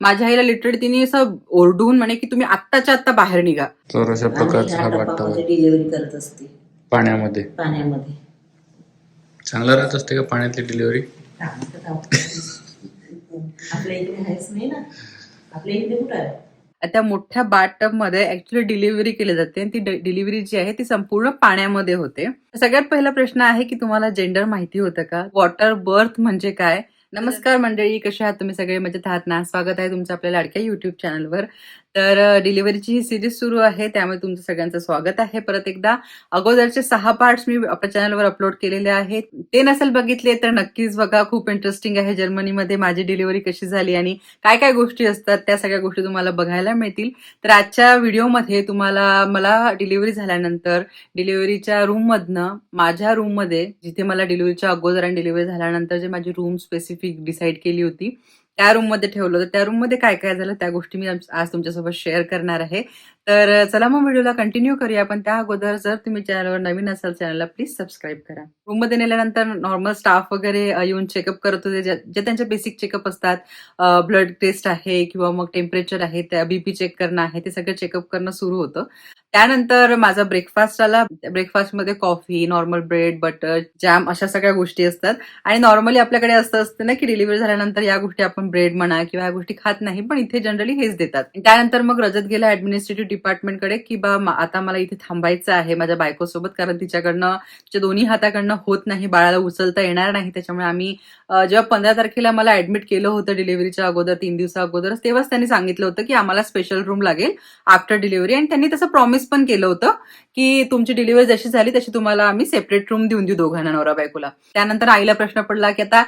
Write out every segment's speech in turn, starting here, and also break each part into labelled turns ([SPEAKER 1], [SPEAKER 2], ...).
[SPEAKER 1] माझ्या आईला लिटरली तिने असं ओरडून म्हणे की तुम्ही आत्ताच्या आत्ता बाहेर निघा.
[SPEAKER 2] तर अशा प्रकारचा हा
[SPEAKER 3] डिलिव्हरी करत असते.
[SPEAKER 2] पाण्यामध्ये.
[SPEAKER 3] पाण्यामध्ये.
[SPEAKER 2] चांगलं राहत असते का पाण्यातली डिलिव्हरी
[SPEAKER 3] कामाचं काम आपल्या इकडे आहेच नाही ना. आपल्या इकडे कुठं आहे?
[SPEAKER 1] त्या मोठ्या बाटअपमध्ये ऍक्च्युली डिलिव्हरी केली जाते. आणि ती डिलिव्हरी जी आहे ती संपूर्ण पाण्यामध्ये होते. सगळ्यात पहिला प्रश्न आहे की तुम्हाला जेंडर माहिती होतं का? वॉटर बर्थ म्हणजे काय? नमस्कार मंडळी कसे आहात तुम्ही सगळे? मजेत आहात ना? स्वागत आहे तुमचं आपल्या लाडक्या युट्यूब चॅनलवर तर डिलिव्हरीची ही सिरीज सुरू आहे. त्यामुळे तुमचं सगळ्यांचं स्वागत आहे. परत एकदा अगोदरचे सहा पार्ट्स मी आपल्या चॅनलवर अपलोड केलेले आहेत. ते नसेल बघितले तर नक्कीच बघा. खूप इंटरेस्टिंग आहे जर्मनीमध्ये माझी डिलिव्हरी कशी झाली आणि काय काय गोष्टी असतात त्या सगळ्या गोष्टी तुम्हाला बघायला मिळतील. तर आजच्या व्हिडिओमध्ये तुम्हाला मला डिलिव्हरी झाल्यानंतर डिलिव्हरीच्या रूममधनं माझ्या रूममध्ये जिथे मला डिलिव्हरीच्या अगोदर आणि डिलिव्हरी झाल्यानंतर जे माझी रूम स्पेसिफिक डिसाईड केली होती त्या रूममध्ये ठेवलं होतं. त्या रूममध्ये काय काय झालं? त्या गोष्टी मी आज आज तुमच्यासोबत शेअर करणार आहे. तर चला मग व्हिडिओला कंटिन्यू करूया. पण त्या अगोदर जर तुम्ही चॅनलवर नवीन असाल चॅनलला प्लीज सबस्क्राईब करा. रूममध्ये नेल्यानंतर नॉर्मल स्टाफ वगैरे येऊन चेकअप करत होते. जे जे त्यांचे बेसिक चेकअप असतात ब्लड टेस्ट आहे किंवा मग टेम्परेचर आहे त्या बीपी चेक करणं आहे ते सगळं चेकअप करणं सुरू होतं. त्यानंतर माझा ब्रेकफास्ट आला. ब्रेकफास्टमध्ये coffee normal bread butter jam अशा सगळ्या गोष्टी असतात. आणि नॉर्मली आपल्याकडे असं असतं ना की डिलिव्हरी झाल्यानंतर या गोष्टी आपण ब्रेड म्हणा किंवा या गोष्टी खात नाही पण इथे जनरली हेच देतात. त्यानंतर मग रजत गेला ऍडमिनिस्ट्रेटिव्ह डिपार्टमेंटकडे की बा आता मला इथे थांबायचं आहे माझ्या बायकोसोबत कारण तिच्याकडनं तिच्या दोन्ही हाताकडनं होत नाही बाळाला उचलता येणार नाही. त्याच्यामुळे आम्ही जेव्हा पंधरा तारखेला मला ऍडमिट केलं होतं डिलिव्हरीच्या अगोदर तीन दिवसा अगोदर तेव्हाच त्यांनी सांगितलं होतं की आम्हाला स्पेशल रूम लागेल आफ्टर डिलिव्हरी आणि त्यांनी तसं प्रॉमिस पण केलं होतं की तुमची डिलिव्हरी जशी झाली तशी तुम्हाला आम्ही सेपरेट रूम देऊन देऊ दोघांना नवरा बायकोला. त्यानंतर आईला प्रश्न पडला की आता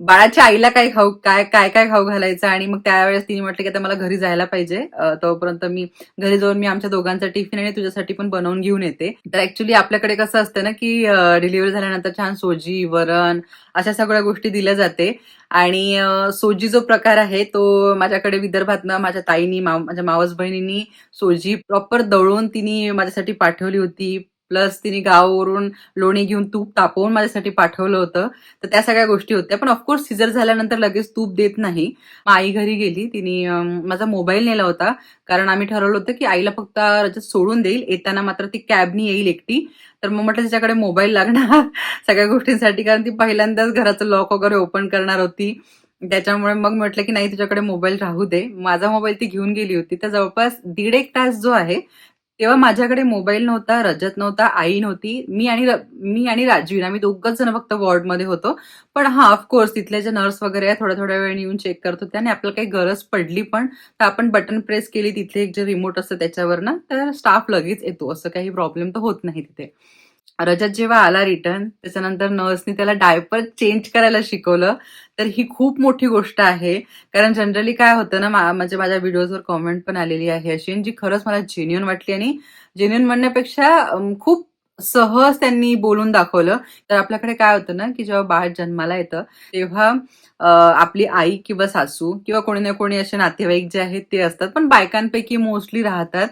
[SPEAKER 1] बाळाच्या आईला काय खाऊ काय काय काय खाऊ घालायचं? आणि मग त्यावेळेस तिने म्हटलं की आता मला घरी जायला पाहिजे. तोपर्यंत मी घरी जाऊन मी आमच्या दोघांचा टिफिन आणि तुझ्यासाठी पण बनवून घेऊन येते. तर ऍक्च्युली आपल्याकडे कसं असतं ना की डिलिव्हरी झाल्यानंतर छान सोजी वरण अशा सगळ्या गोष्टी दिल्या जाते. आणि सोजी जो प्रकार आहे तो माझ्याकडे विदर्भातनं माझ्या ताईनी माझ्या मावस बहिणींनी सोजी प्रॉपर दळून तिने माझ्यासाठी पाठवली होती. प्लस तिने गावावरून लोणी घेऊन तूप तापवून माझ्यासाठी पाठवलं होतं. तर त्या सगळ्या गोष्टी होत्या. पण ऑफकोर्स सिजर झाल्यानंतर लगेच तूप देत नाही. आई घरी गेली. तिने माझा मोबाईल नेला होता. कारण आम्ही ठरवलं होतं की आईला फक्त राज्यात सोडून देईल. येताना मात्र ती कॅबनी येईल एकटी. तर मग म्हटलं तिच्याकडे मोबाईल लागणार. सगळ्या गोष्टींसाठी. कारण ती पहिल्यांदाच घराचं लॉक वगैरे ओपन करणार होती. त्याच्यामुळे मग म्हटलं की नाही तुझ्याकडे मोबाईल राहू दे. माझा मोबाईल ती घेऊन गेली होती. तर जवळपास दीड एक तास जो आहे तेव्हा माझ्याकडे मोबाईल नव्हता रजत नव्हता आई नव्हती मी आणि मी आणि राजवीर आम्ही दोघंच जण फक्त वॉर्डमध्ये होतो. पण हा ऑफकोर्स तिथले जे नर्स वगैरे आहे थोड्या थोड्या वेळ येऊन चेक करत होते आणि आपल्याला काही गरज पडली पण तर आपण बटन प्रेस केली तिथले एक जे रिमोट असतं त्याच्यावर ना तर स्टाफ लगेच येतो. असं काही प्रॉब्लेम तर होत नाही तिथे. रजत जेव्हा आला रिटर्न त्याच्यानंतर नर्सनी त्याला डायपर चेंज करायला शिकवलं. तर ही खूप मोठी गोष्ट आहे. कारण जनरली काय होतं ना म्हणजे माझ्या व्हिडिओजवर कॉमेंट पण आलेली आहे अशी. आणि जी खरंच मला जेन्युन वाटली आणि जेन्युन म्हणण्यापेक्षा खूप सहज त्यांनी बोलून दाखवलं. तर आपल्याकडे काय होतं ना की जेव्हा बाळ जन्माला येतं तेव्हा आपली आई किंवा सासू किंवा कोणी ना कोणी असे नातेवाईक जे आहेत ते असतात. पण बायकांपैकी मोस्टली राहतात.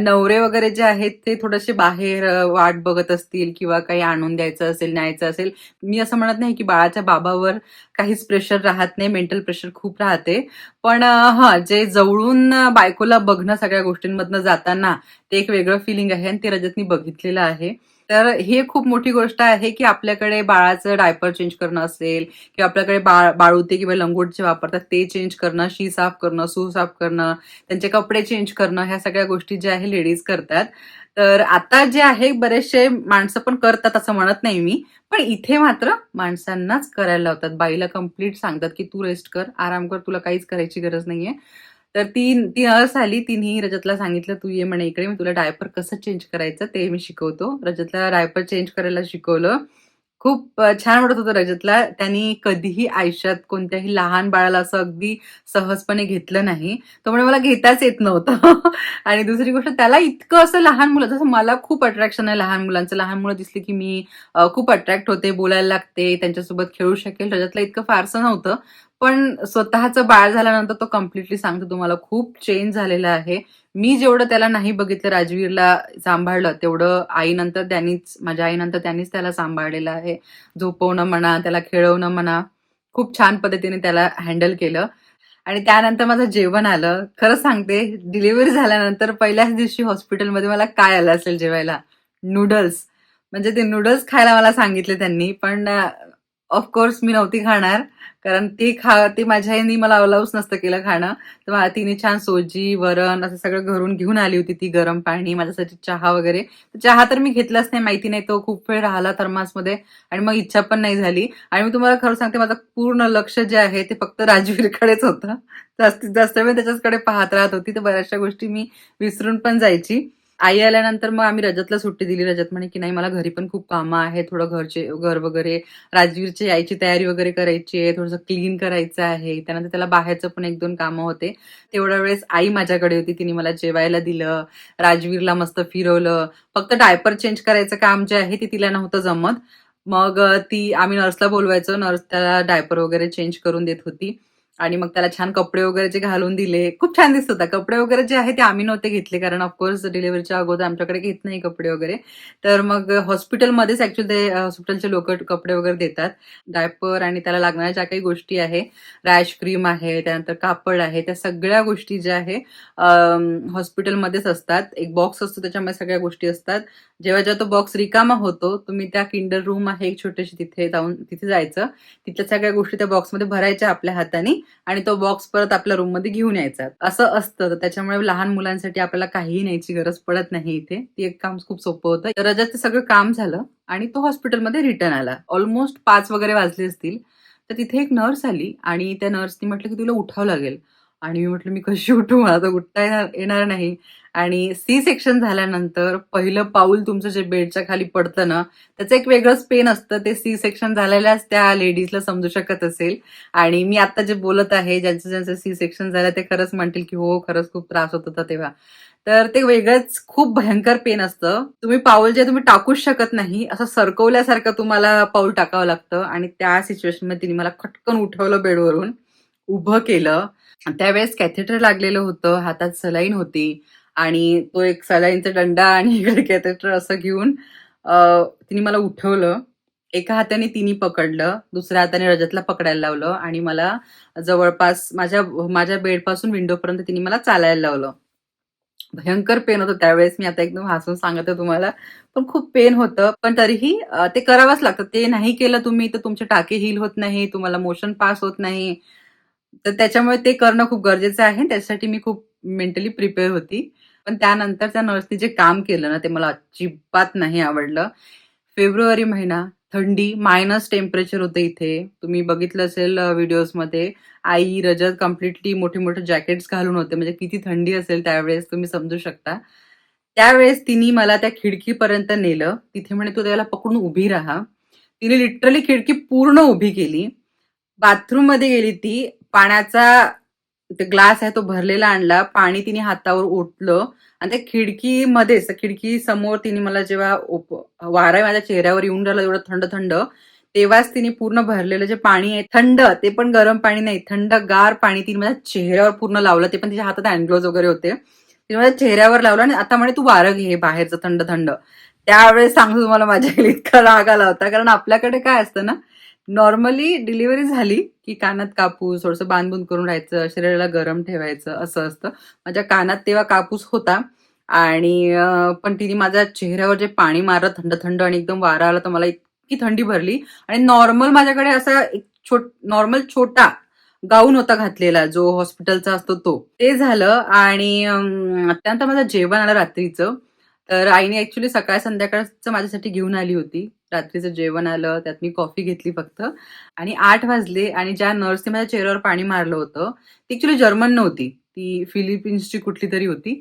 [SPEAKER 1] नवरे वगैरे जे आहेत ते थोडेसे बाहेर वाट बघत असतील किंवा काही आणून द्यायचं असेल न्यायचं असेल. मी असं म्हणत नाही की बाळाच्या बाबावर काहीच प्रेशर राहत नाही मेंटल प्रेशर खूप राहते. पण हा जे जवळून बायकोला बघणं सगळ्या गोष्टींमधनं जाताना ते एक वेगळं फिलिंग आहे आणि ते रजतनी बघितलेलं आहे. तर हे खूप मोठी गोष्ट आहे की आपल्याकडे बाळाचं डायपर चेंज करणं असेल किंवा आपल्याकडे बाळ बाळूते किंवा लंगोट जे वापरतात ते चेंज करणं शी साफ करणं सू साफ करणं त्यांचे कपडे चेंज करणं ह्या सगळ्या गोष्टी ज्या आहे लेडीज करतात. तर आता जे आहे बरेचसे माणसं पण करतात असं म्हणत नाही मी. पण इथे मात्र माणसांनाच करायला लावतात. बाईला कंप्लीट सांगतात की तू रेस्ट कर आराम कर तुला काहीच करायची गरज नाहीये. तर ती ती नर्स आली तिने रजतला सांगितलं तू ये म्हणे इकडे मी तुला डायपर कसं चेंज करायचं ते मी शिकवतो. रजतला डायपर चेंज करायला शिकवलं. खूप छान वाटत होतं रजतला. त्यांनी कधीही आयुष्यात कोणत्याही लहान बाळाला असं अगदी सहजपणे घेतलं नाही. त्यामुळे मला घेताच येत नव्हतं. आणि दुसरी गोष्ट त्याला इतकं असं लहान मुलं जसं मला खूप अट्रॅक्शन आहे लहान मुलांचं. लहान मुलं दिसली की मी खूप अट्रॅक्ट होते बोलायला लागते त्यांच्यासोबत खेळू शकेल. रजतला इतकं फारसं नव्हतं. पण स्वतःचं बाळ झाल्यानंतर तो कम्प्लिटली सांगतो तुम्हाला खूप चेंज झालेला आहे. मी जेवढं त्याला नाही बघितलं राजवीरला सांभाळलं तेवढं आईनंतर त्यांनीच माझ्या आईनंतर त्यांनीच त्याला सांभाळलेलं आहे. झोपवणं म्हणा त्याला खेळवणं म्हणा खूप छान पद्धतीने त्याला हँडल केलं. आणि त्यानंतर माझं जेवण आलं. खरं सांगते डिलिव्हरी झाल्यानंतर पहिल्याच दिवशी हॉस्पिटलमध्ये मला काय आलं असेल जेवायला? नूडल्स म्हणजे ते नूडल्स खायला मला सांगितले त्यांनी पण ऑफकोर्स मी नव्हती खाणार. कारण ती खा ती माझ्या आईनी मला अलाउच नसतं केलं खाणं. तर मला तिने छान सोजी वरण असं सगळं घरून घेऊन आली होती ती गरम पाणी माझ्यासाठी चहा वगैरे. तर चहा तर मी घेतलाच नाही माहिती नाही. तो खूप वेळ राहिला थर्मासमध्ये आणि मग इच्छा पण नाही झाली. आणि मी तुम्हाला खरं सांगते माझं पूर्ण लक्ष जे आहे ते फक्त राजवीरकडेच होतं. जास्तीत जास्त वेळ त्याच्याचकडे पाहत राहत होती. तर बऱ्याचशा गोष्टी मी विसरून पण जायची. आई आल्यानंतर मग आम्ही रजतला सुट्टी दिली. रजत म्हणे की नाही मला घरी पण खूप कामं आहे थोडं घरचे घर वगैरे राजवीरची यायची तयारी वगैरे करायची आहे. थोडंसं क्लीन करायचं आहे. त्यानंतर त्याला बाहेरचं पण एक दोन कामं होते. तेवढ्या वेळेस आई माझ्याकडे होती. तिने मला जेवायला दिलं. राजवीरला मस्त फिरवलं. फक्त डायपर चेंज करायचं काम जे आहे ते तिला नव्हतं जमत. मग ती आम्ही नर्सला बोलवायचो. नर्स त्याला डायपर वगैरे चेंज करून देत होती. आणि मग त्याला छान कपडे वगैरे जे घालून दिले. खूप छान दिसत होता. कपडे वगैरे जे आहे ते आम्ही नव्हते घेतले कारण ऑफकोर्स डिलिव्हरीच्या अगोदर आमच्याकडे घेत नाही कपडे वगैरे. तर मग हॉस्पिटलमध्येच ऍक्च्युली ते हॉस्पिटलचे लोक कपडे वगैरे देतात. डायपर आणि त्याला लागणाऱ्या ज्या काही गोष्टी आहे रॅश क्रीम आहे त्यानंतर कापड आहे त्या सगळ्या गोष्टी ज्या आहे हॉस्पिटलमध्येच असतात. एक बॉक्स असतो त्याच्यामध्ये सगळ्या गोष्टी असतात. जेव्हा जेव्हा तो बॉक्स रिकामा होतो तुम्ही त्या किंडर रूम आहे एक छोटीशी तिथे जाऊन तिथे जायचं. तिथल्या सगळ्या गोष्टी त्या बॉक्समध्ये भरायच्या आपल्या हाताने. आणि तो बॉक्स परत आपल्या रूममध्ये घेऊन यायचा. असं असतं. तर त्याच्यामुळे लहान मुलांसाठी आपल्याला काहीही न्यायची गरज पडत नाही इथे. ती एक काम खूप सोपं होतं. तर सगळं काम झालं आणि तो हॉस्पिटलमध्ये रिटर्न आला. ऑलमोस्ट पाच वगैरे वाजले असतील. तर तिथे एक नर्स आली आणि त्या नर्सनी म्हटलं की तुला उठावं लागेल. आणि मी म्हटलं मी कशी उठू? मला तर उठता येणार येणार नाही. आणि सी सेक्शन झाल्यानंतर पहिलं पाऊल तुमचं जे बेडच्या खाली पडतं ना त्याचं एक वेगळंच पेन असतं. ते सी सेक्शन झालेल्याच त्या लेडीजला समजू शकत असेल. आणि मी आता जे बोलत आहे ज्यांचं ज्यांचं सी सेक्शन झालं ते खरंच म्हणतील की हो खरंच खूप त्रास होत होता तेव्हा. तर ते वेगळंच खूप भयंकर पेन असतं. तुम्ही पाऊल जे तुम्ही टाकूच शकत नाही असं सरकवल्यासारखं तुम्हाला पाऊल टाकावं लागतं. आणि त्या सिच्युएशनमध्ये तिने मला खटकन उठवलं बेडवरून उभं केलं. त्यावेळेस कॅथेटर लागलेलं होतं हातात सलाईन होती आणि तो एक सलाईनचा दंडा आणि इकडे कॅथेटर असं घेऊन तिने मला उठवलं. एका हाताने तिने पकडलं दुसऱ्या हाताने रजतला पकडायला लावलं आणि मला जवळपास माझ्या माझ्या बेडपासून विंडोपर्यंत तिने मला चालायला लावलं. भयंकर पेन होतं त्यावेळेस मी आता एकदम हसून सांगते तुम्हाला. पण खूप पेन होतं पण तरीही ते करावंच लागतं. ते नाही केलं तुम्ही तर तुमचे टाके हील होत नाही तुम्हाला मोशन पास होत नाही. तर त्याच्यामुळे ते करणं खूप गरजेचं आहे. त्याच्यासाठी मी खूप मेंटली प्रिपेअर होती. पण त्यानंतर त्या नर्सने जे काम केलं ना ते मला अजिबात नाही आवडलं. फेब्रुवारी महिना थंडी मायनस टेम्परेचर होतं इथे. तुम्ही बघितलं असेल व्हिडिओजमध्ये आई रजत कम्प्लिटली मोठे मोठे जॅकेट्स घालून होते. म्हणजे किती थंडी असेल त्यावेळेस तुम्ही समजू शकता. त्यावेळेस तिने मला त्या खिडकीपर्यंत नेलं. तिथे म्हणे तू त्याला पकडून उभी राहा. तिने लिटरली खिडकी पूर्ण उभी केली. बाथरूममध्ये गेली ती. पाण्याचा ते ग्लास आहे तो भरलेला आणला पाणी तिने हातावर ओतलं आणि त्या खिडकीमध्येच खिडकी समोर तिने मला जेव्हा वारा माझ्या चेहऱ्यावर येऊन राहिला एवढं थंड थंड तेव्हाच तिने पूर्ण भरलेलं जे पाणी आहे थंड ते पण गरम पाणी नाही थंड गार पाणी तिने माझ्या चेहऱ्यावर पूर्ण लावलं ते पण तिच्या हातात अँग्लोज वगैरे होते तिने माझ्या चेहऱ्यावर लावलं आणि आता म्हणे तू वारं घे बाहेरचं थंड थंड. त्यावेळेस सांगतो तुम्हाला माझ्या इतका राग आला होता कारण आपल्याकडे काय असतं ना नॉर्मली डिलिव्हरी झाली की कानात कापूस थोडंसं बांधून करून राहायचं शरीराला गरम ठेवायचं असं असतं. माझ्या कानात तेव्हा कापूस होता आणि पण तिने माझ्या चेहऱ्यावर जे पाणी मारलं थंड थंड आणि एकदम वारा आला तर मला इतकी थंडी भरली. आणि नॉर्मल माझ्याकडे असा एक छोट नॉर्मल छोटा गाऊन होता घातलेला जो हॉस्पिटलचा असतो तो. ते झालं आणि अत्यंत त्यानंतर माझं जेवण आलं रात्रीचं. तर आईने ऍक्च्युली सकाळ संध्याकाळचं माझ्यासाठी घेऊन आली होती. रात्रीचं जेवण आलं त्यात मी कॉफी घेतली फक्त. आणि आठ वाजले आणि ज्या नर्सने माझ्या चेहऱ्यावर पाणी मारलं होतं ती ऍक्च्युली जर्मन नव्हती. ती फिलिपिन्सची कुठली तरी होती.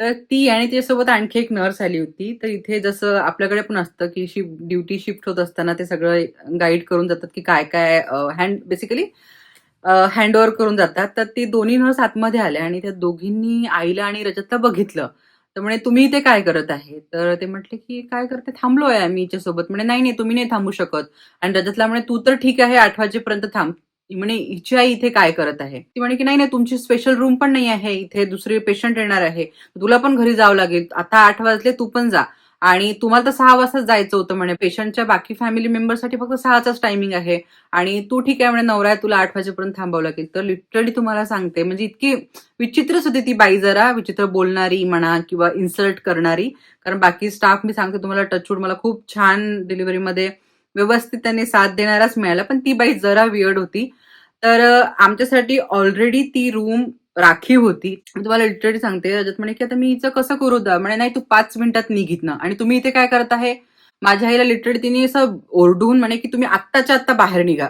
[SPEAKER 1] तर ती आणि त्याच्यासोबत आणखी एक नर्स आली होती. तर इथे जसं आपल्याकडे पण असतं की शिफ्ट ड्युटी शिफ्ट होत असताना ते सगळं गाईड करून जातात की काय काय हँड बेसिकली हँडओव्हर करून जातात. तर ती दोन्ही नर्स आतमध्ये आल्या आणि त्या दोघींनी आईला आणि रजतला बघितलं. तर म्हणे तुम्ही इथे काय करत आहे? तर ते म्हटले की काय करते? थांबलोय आम्ही हिच्यासोबत. म्हणे नाही नाही तुम्ही नाही थांबू शकत. आणि रजतला म्हणे तू तर ठीक आहे आठ वाजेपर्यंत थांब. म्हणे हिची आई इथे काय करत आहे? ती म्हणे की नाही नाही तुमची स्पेशल रूम पण नाही आहे इथे दुसरे पेशंट येणार आहे. तुला पण घरी जावं लागेल. आता आठ वाजले तू पण जा. आणि तुम्हाला तर सहा वाजताच जायचं होतं म्हणे. पेशंटच्या बाकी फॅमिली मेंबरसाठी फक्त सहाचाच टायमिंग आहे. आणि तू ठीक आहे म्हणे नवरा आहे तुला आठ वाजेपर्यंत थांबावं लागेल. तर लिटरली तुम्हाला सांगते म्हणजे इतकी विचित्रच होती ती बाई जरा विचित्र बोलणारी म्हणा किंवा इन्सल्ट करणारी. कारण बाकी स्टाफ मी सांगते तुम्हाला टचवूड मला खूप छान डिलिव्हरीमध्ये व्यवस्थित त्यांनी साथ देणाराच मिळाला. पण ती बाई जरा वियर्ड होती. तर आमच्यासाठी ऑलरेडी ती रूम राखीव होती. तुम्हाला लिटरली सांगते रजत म्हणे की आता मी हिचं कसं करू दा? म्हणे नाही तू पाच मिनिटात निघित ना. आणि तुम्ही इथे काय करत आहे? माझ्या आईला लिटरली तिने असं ओरडून म्हणे की तुम्ही आत्ताच्या आत्ता बाहेर निघा.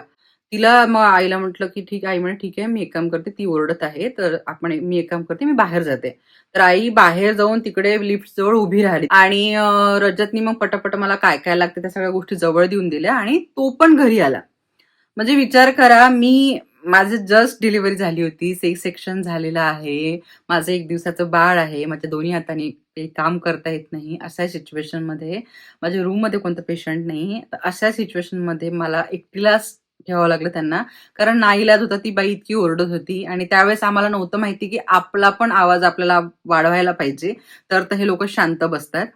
[SPEAKER 1] तिला मग आईला म्हटलं की ठीक आहे आई म्हणे ठीक आहे मी एक काम करते ती ओरडत आहे तर आपण मी एक काम करते मी बाहेर जाते. तर आई बाहेर जाऊन तिकडे लिफ्ट जवळ उभी राहिली. आणि रजतनी मग पटापट मला काय काय लागते त्या सगळ्या गोष्टी जवळ देऊन दिल्या आणि तो पण घरी आला. म्हणजे विचार करा मी माझं जस्ट डिलिव्हरी झाली होती. सेक्स सेक्शन झालेलं आहे. माझं एक दिवसाचं बाळ आहे. माझ्या दोन्ही हाताने काही काम करता येत नाही. अशा सिच्युएशनमध्ये माझ्या रूममध्ये कोणतं पेशंट नाही. तर अशा सिच्युएशनमध्ये मला एकटीलाच ठेवावं लागलं त्यांना. कारण नाईलाज होता ती बाई इतकी ओरडत होती. आणि त्यावेळेस आम्हाला नव्हतं माहिती की आपला पण आवाज आपल्याला वाढवायला पाहिजे. तर तर हे लोक शांत बसतात.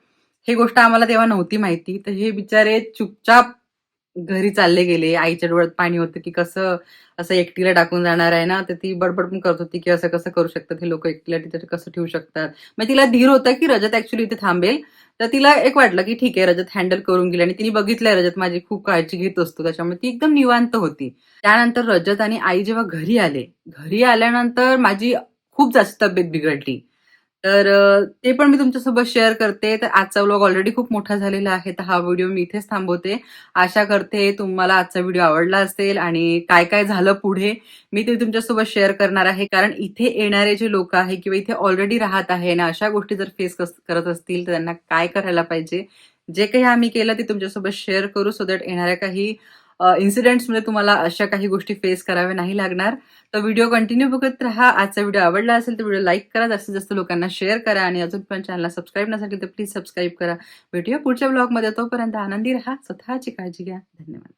[SPEAKER 1] हे गोष्ट आम्हाला तेव्हा नव्हती माहिती. तर हे बिचारे चुपचाप घरी चालले गेले. आईच्या डोळ्यात पाणी होतं की कसं असं एकटीला टाकून जाणार आहे ना तर ती बडबड पण करत होती की असं कसं करू शकतात हे लोक एकटीला तिथे कसं ठेवू शकतात. मग तिला धीर होता की रजत ऍक्च्युली इथे थांबेल. तर तिला एक वाटलं की ठीक आहे रजत हँडल करून गेली आणि तिने बघितलंय रजत माझी खूप काळजी घेत असतो. त्याच्यामुळे ती एकदम निवांत होती. त्यानंतर रजत आणि आई जेव्हा घरी आले घरी आल्यानंतर माझी खूप जास्त तब्येत बिघडली. तर ते पण मी तुमच्यासोबत शेअर करते. तर आजचा व्लॉग ऑलरेडी खूप मोठा झालेला आहे. तर हा व्हिडिओ मी इथेच थांबवते. आशा करते तुम्हाला आजचा व्हिडिओ आवडला असेल आणि काय काय झालं पुढे मी ते तुमच्यासोबत शेअर करणार आहे. कारण इथे येणारे जे लोक आहे किंवा इथे ऑलरेडी राहत आहे आणि अशा गोष्टी जर फेस करत असतील तर त्यांना काय करायला पाहिजे? जे काही आम्ही केलं ते तुमच्यासोबत शेअर करू सो दॅट येणाऱ्या काही इन्सिडेंट्समध्ये तुम्हाला अशा काही गोष्टी फेस कराव्या नाही लागणार. तर व्हिडिओ कंटिन्यू बघत राहा. आजचा व्हिडिओ आवडला असेल तर व्हिडिओ लाईक करा. जास्तीत जास्त लोकांना शेअर करा आणि अजून पण चॅनलला सबस्क्राईब नसेल तर प्लीज सबस्क्राईब करा. भेटूया पुढच्या ब्लॉगमध्ये तोपर्यंत आनंदी राहा. स्वतःची काळजी घ्या. धन्यवाद.